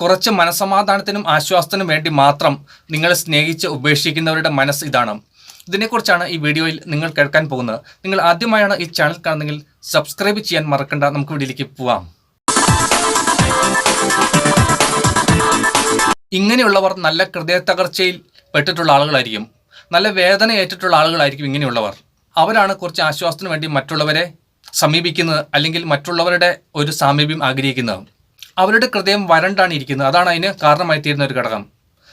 കുറച്ച് മനസമാധാനത്തിനും ആശ്വാസത്തിനും വേണ്ടി മാത്രം നിങ്ങളെ സ്നേഹിച്ച് ഉപേക്ഷിക്കുന്നവരുടെ മനസ്സ് ഇതാണ്. ഇതിനെക്കുറിച്ചാണ് ഈ വീഡിയോയിൽ നിങ്ങൾ കേൾക്കാൻ പോകുന്നത്. നിങ്ങൾ ആദ്യമായാണ് ഈ ചാനൽ കാണുന്നതെങ്കിൽ സബ്സ്ക്രൈബ് ചെയ്യാൻ മറക്കണ്ട. നമുക്ക് വീഡിയോയിലേക്ക് പോവാം. ഇങ്ങനെയുള്ളവർ നല്ല ഹൃദയ തകർച്ചയിൽ പെട്ടിട്ടുള്ള ആളുകളായിരിക്കും. നല്ല വേദന ഏറ്റിട്ടുള്ള ആളുകളായിരിക്കും ഇങ്ങനെയുള്ളവർ. അവരാണ് കുറച്ച് ആശ്വാസത്തിന് വേണ്ടി മറ്റുള്ളവരെ സമീപിക്കുന്നത് അല്ലെങ്കിൽ മറ്റുള്ളവരുടെ ഒരു സാമീപ്യം ആഗ്രഹിക്കുന്നത്. അവരുടെ ഹൃദയം വരണ്ടാണ് ഇരിക്കുന്നത്. അതാണ് അതിന് കാരണമായി തീരുന്ന ഒരു ഘടകം.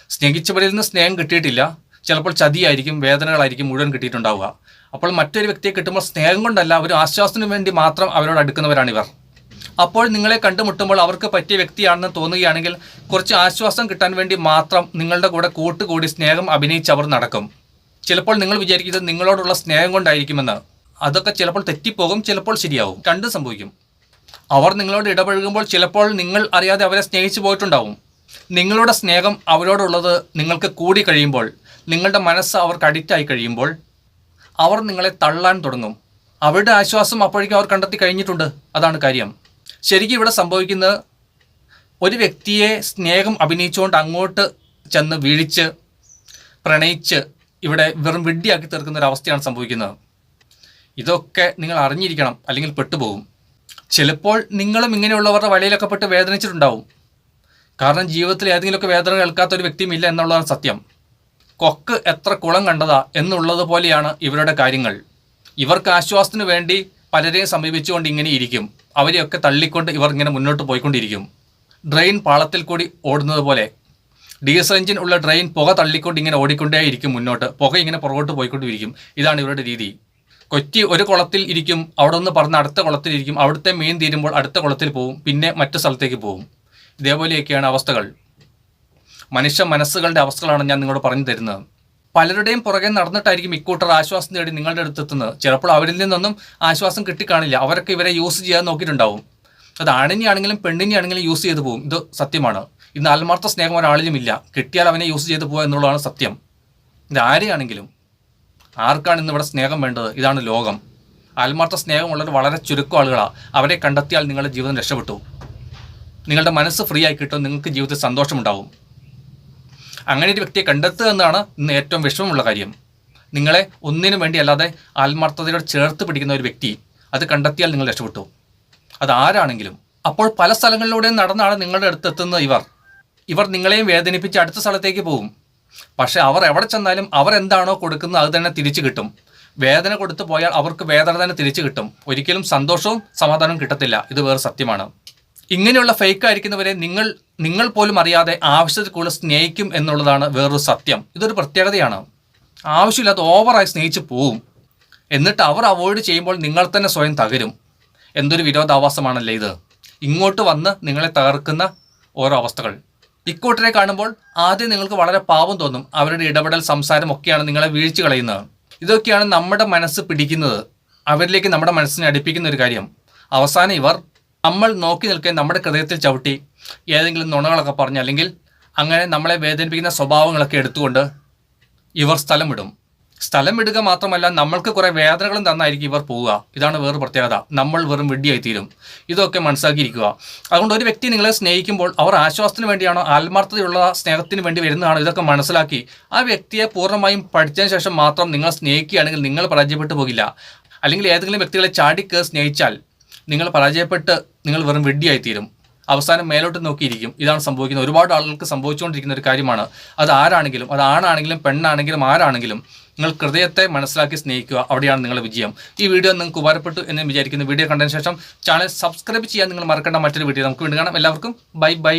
സ്നേഹിച്ചവരിൽ നിന്ന് സ്നേഹം കിട്ടിയിട്ടില്ല. ചിലപ്പോൾ ചതിയായിരിക്കും വേദനകളായിരിക്കും മുഴുവൻ കിട്ടിയിട്ടുണ്ടാവുക. അപ്പോൾ മറ്റൊരു വ്യക്തിയെ കിട്ടുമ്പോൾ സ്നേഹം കൊണ്ടല്ല ഒരു ആശ്വാസത്തിന് വേണ്ടി മാത്രം അവരോട് അടുക്കുന്നവരാണിവർ അപ്പോൾ നിങ്ങളെ കണ്ടുമുട്ടുമ്പോൾ അവർക്ക് പറ്റിയ വ്യക്തിയാണെന്ന് തോന്നുകയാണെങ്കിൽ കുറച്ച് ആശ്വാസം കിട്ടാൻ വേണ്ടി മാത്രം നിങ്ങളുടെ കൂടെ കൂട്ടുകൂടി സ്നേഹം അഭിനയിച്ച് അവർ നടക്കും. ചിലപ്പോൾ നിങ്ങൾ വിചാരിക്കുന്നത് നിങ്ങളോടുള്ള സ്നേഹം കൊണ്ടായിരിക്കുമെന്ന്. അതൊക്കെ ചിലപ്പോൾ തെറ്റിപ്പോകും ചിലപ്പോൾ ശരിയാവും. രണ്ടും സംഭവിക്കും. അവർ നിങ്ങളോട് ഇടപഴകുമ്പോൾ ചിലപ്പോൾ നിങ്ങൾ അറിയാതെ അവരെ സ്നേഹിച്ചു പോയിട്ടുണ്ടാവും. നിങ്ങളുടെ സ്നേഹം അവരോടുള്ളത് നിങ്ങൾക്ക് കൂടി കഴിയുമ്പോൾ നിങ്ങളുടെ മനസ്സ് അവർക്ക് അഡിക്റ്റായി കഴിയുമ്പോൾ അവർ നിങ്ങളെ തള്ളാൻ തുടങ്ങും. അവരുടെ ആശ്വാസം അപ്പോഴേക്കും അവർ കണ്ടെത്തി കഴിഞ്ഞിട്ടുണ്ട്. അതാണ് കാര്യം. ശരിക്കും ഇവിടെ സംഭവിക്കുന്നത് ഒരു വ്യക്തിയെ സ്നേഹം അഭിനയിച്ചുകൊണ്ട് അങ്ങോട്ട് ചെന്ന് വീഴിച്ച് പ്രണയിച്ച് ഇവിടെ വെറും വിഡ്ഢിയാക്കി തീർക്കുന്ന ഒരു അവസ്ഥയാണ് സംഭവിക്കുന്നത്. ഇതൊക്കെ നിങ്ങൾ അറിഞ്ഞിരിക്കണം അല്ലെങ്കിൽ പെട്ടുപോകും. ചിലപ്പോൾ നിങ്ങളും ഇങ്ങനെയുള്ളവരുടെ വലയിലൊക്കെ പെട്ട് വേദനിച്ചിട്ടുണ്ടാവും. കാരണം ജീവിതത്തിൽ ഏതെങ്കിലുമൊക്കെ വേദന കേൾക്കാത്ത ഒരു വ്യക്തിയും ഇല്ല എന്നുള്ളതാണ് സത്യം. കൊക്ക് എത്ര കുളം കണ്ടതാ എന്നുള്ളത് പോലെയാണ് ഇവരുടെ കാര്യങ്ങൾ. ഇവർക്ക് ആശ്വാസത്തിന് വേണ്ടി പലരെയും സമീപിച്ചുകൊണ്ട് ഇങ്ങനെ ഇരിക്കും. അവരെയൊക്കെ തള്ളിക്കൊണ്ട് ഇവർ ഇങ്ങനെ മുന്നോട്ട് പോയിക്കൊണ്ടിരിക്കും. ഡ്രെയിൻ പാളത്തിൽ കൂടി ഓടുന്നത് പോലെ. ഡീസൽ എഞ്ചിൻ ഉള്ള ഡ്രെയിൻ പുക തള്ളിക്കൊണ്ട് ഇങ്ങനെ ഓടിക്കൊണ്ടേയിരിക്കും മുന്നോട്ട്. പുക ഇങ്ങനെ പുറകോട്ട് പോയിക്കൊണ്ടിരിക്കും. ഇതാണ് ഇവരുടെ രീതി. കൊറ്റി ഒരു കുളത്തിൽ ഇരിക്കും അവിടെ നിന്ന് പറഞ്ഞ് അടുത്ത കുളത്തിൽ ഇരിക്കും അവിടുത്തെ മീൻ തീരുമ്പോൾ അടുത്ത കുളത്തിൽ പോവും പിന്നെ മറ്റു സ്ഥലത്തേക്ക് പോവും. ഇതേപോലെയൊക്കെയാണ് അവസ്ഥകൾ. മനുഷ്യ മനസ്സുകളുടെ അവസ്ഥകളാണ് ഞാൻ നിങ്ങളോട് പറഞ്ഞു തരുന്നത്. പലരുടെയും പുറകെ നടന്നിട്ടായിരിക്കും ഇക്കൂട്ടർ ആശ്വാസം നേടി നിങ്ങളുടെ അടുത്തെത്തുന്നത്. ചിലപ്പോൾ അവരിൽ നിന്നൊന്നും ആശ്വാസം കിട്ടിക്കാണില്ല. അവരൊക്കെ ഇവരെ യൂസ് ചെയ്യാൻ നോക്കിയിട്ടുണ്ടാവും. അത് ആണിനെയാണെങ്കിലും പെണ്ണിനെയാണെങ്കിലും യൂസ് ചെയ്തു പോകും ഇത് സത്യമാണ്. ഇന്ന് ആത്മാർത്ഥ സ്നേഹം ഒരാളിലുമില്ല കിട്ടിയാൽ അവനെ യൂസ് ചെയ്തു പോകുക എന്നുള്ളതാണ് സത്യം. ഇത് ആരെയാണെങ്കിലും ആർക്കാണ് ഇന്ന് ഇവിടെ സ്നേഹം വേണ്ടത്? ഇതാണ് ലോകം. ആത്മാർത്ഥ സ്നേഹമുള്ളവർ വളരെ ചുരുക്കം ആളുകളാണ് അവരെ കണ്ടെത്തിയാൽ നിങ്ങളുടെ ജീവിതം രക്ഷപ്പെട്ടു. നിങ്ങളുടെ മനസ്സ് ഫ്രീ ആയി കിട്ടും നിങ്ങൾക്ക് ജീവിതത്തിൽ സന്തോഷമുണ്ടാവും. അങ്ങനെ ഒരു വ്യക്തിയെ കണ്ടെത്തുക എന്നാണ് ഇന്ന് ഏറ്റവും വിഷമമുള്ള കാര്യം. നിങ്ങളെ ഒന്നിനു വേണ്ടി അല്ലാതെ ആത്മാർത്ഥതയോട് ചേർത്ത് പിടിക്കുന്ന ഒരു വ്യക്തി അത് കണ്ടെത്തിയാൽ നിങ്ങൾ രക്ഷപ്പെട്ടു. അത് ആരാണെങ്കിലും. അപ്പോൾ പല സ്ഥലങ്ങളിലൂടെയും നടന്നാണ് നിങ്ങളുടെ അടുത്ത് എത്തുന്നത് ഇവർ. ഇവർ നിങ്ങളെയും വേദനിപ്പിച്ച് അടുത്ത സ്ഥലത്തേക്ക് പോകും. പക്ഷെ അവർ എവിടെ ചെന്നാലും അവർ എന്താണോ കൊടുക്കുന്നത് അത് തന്നെ തിരിച്ചു കിട്ടും. വേദന കൊടുത്തു പോയാൽ അവർക്ക് വേദന തന്നെ തിരിച്ചു കിട്ടും. ഒരിക്കലും സന്തോഷവും സമാധാനവും കിട്ടത്തില്ല. ഇത് വേറെ സത്യമാണ്. ഇങ്ങനെയുള്ള ഫേക്ക് ആയിരിക്കുന്നവരെ നിങ്ങൾ നിങ്ങൾ പോലും അറിയാതെ ആവശ്യത്തിൽ കൂടുതൽ സ്നേഹിക്കും എന്നുള്ളതാണ് വേറൊരു സത്യം. ഇതൊരു പ്രത്യേകതയാണ്. ആവശ്യമില്ലാത്ത ഓവറായി സ്നേഹിച്ച് പോവും. എന്നിട്ട് അവർ അവോയ്ഡ് ചെയ്യുമ്പോൾ നിങ്ങൾ തന്നെ സ്വയം തകരും. എന്തൊരു വിരോധാവാസമാണല്ലേ ഇത്. ഇങ്ങോട്ട് വന്ന് നിങ്ങളെ തകർക്കുന്ന ഓരോ അവസ്ഥകൾ. ഇക്കൂട്ടരെ കാണുമ്പോൾ ആദ്യം നിങ്ങൾക്ക് വളരെ പാവം തോന്നും. അവരുടെ ഇടപെടൽ സംസാരം ഒക്കെയാണ് നിങ്ങളെ വീഴ്ച കളയുന്നത്. ഇതൊക്കെയാണ് നമ്മുടെ മനസ്സ് പിടിക്കുന്നത്. അവരിലേക്ക് നമ്മുടെ മനസ്സിനെ അടുപ്പിക്കുന്ന ഒരു കാര്യം. അവസാനം ഇവർ നമ്മൾ നോക്കി നിൽക്കാൻ നമ്മുടെ ഹൃദയത്തിൽ ചവിട്ടി ഏതെങ്കിലും നുണകളൊക്കെ പറഞ്ഞ് അല്ലെങ്കിൽ അങ്ങനെ നമ്മളെ വേദനിപ്പിക്കുന്ന സ്വഭാവങ്ങളൊക്കെ എടുത്തുകൊണ്ട് ഇവർ സ്ഥലം വിടും. സ്ഥലം വിടുക മാത്രമല്ല നമ്മൾക്ക് കുറേ വേദനകളും തന്നായിരിക്കും ഇവർ പോവുക. ഇതാണ് വേറൊരു പ്രത്യേകത. നമ്മൾ വെറും വെടിയായി തീരും ഇതൊക്കെ മനസ്സിലാക്കിയിരിക്കുക. അതുകൊണ്ട് ഒരു വ്യക്തി നിങ്ങളെ സ്നേഹിക്കുമ്പോൾ അവർ ആശ്വാസത്തിന് വേണ്ടിയാണോ ആത്മാർത്ഥതയുള്ള സ്നേഹത്തിന് വേണ്ടി വരുന്നതാണോ ഇതൊക്കെ മനസ്സിലാക്കി ആ വ്യക്തിയെ പൂർണമായും പഠിച്ചതിന് ശേഷം മാത്രം നിങ്ങൾ സ്നേഹിക്കുകയാണെങ്കിൽ നിങ്ങൾ പരാജയപ്പെട്ടു പോകില്ല. അല്ലെങ്കിൽ ഏതെങ്കിലും വ്യക്തികളെ ചാടിക്ക് സ്നേഹിച്ചാൽ നിങ്ങൾ പരാജയപ്പെട്ട് നിങ്ങൾ വെറും വെടിയായി തീരും അവസാനം മേലോട്ട് നോക്കിയിരിക്കും. ഇതാണ് സംഭവിക്കുന്നത്. ഒരുപാട് ആളുകൾക്ക് സംഭവിച്ചുകൊണ്ടിരിക്കുന്ന ഒരു കാര്യമാണ്. അത് ആരാണെങ്കിലും അത് ആണാണെങ്കിലും പെണ്ണാണെങ്കിലും ആരാണെങ്കിലും നിങ്ങൾ ഹൃദയത്തെ മനസ്സിലാക്കി സ്നേഹിക്കുക. അവിടെയാണ് നിങ്ങളുടെ വിജയം. ഈ വീഡിയോ നിങ്ങൾക്ക് ഉപകാരപ്പെട്ടു എന്ന് വിചാരിക്കുന്ന വീഡിയോ കണ്ടതിന് ശേഷം ചാനൽ സബ്സ്ക്രൈബ് ചെയ്യാൻ നിങ്ങൾ മറക്കേണ്ട മറ്റൊരു വീഡിയോ നമുക്ക് വീണ്ടും കാണാം. എല്ലാവർക്കും ബൈ ബൈ.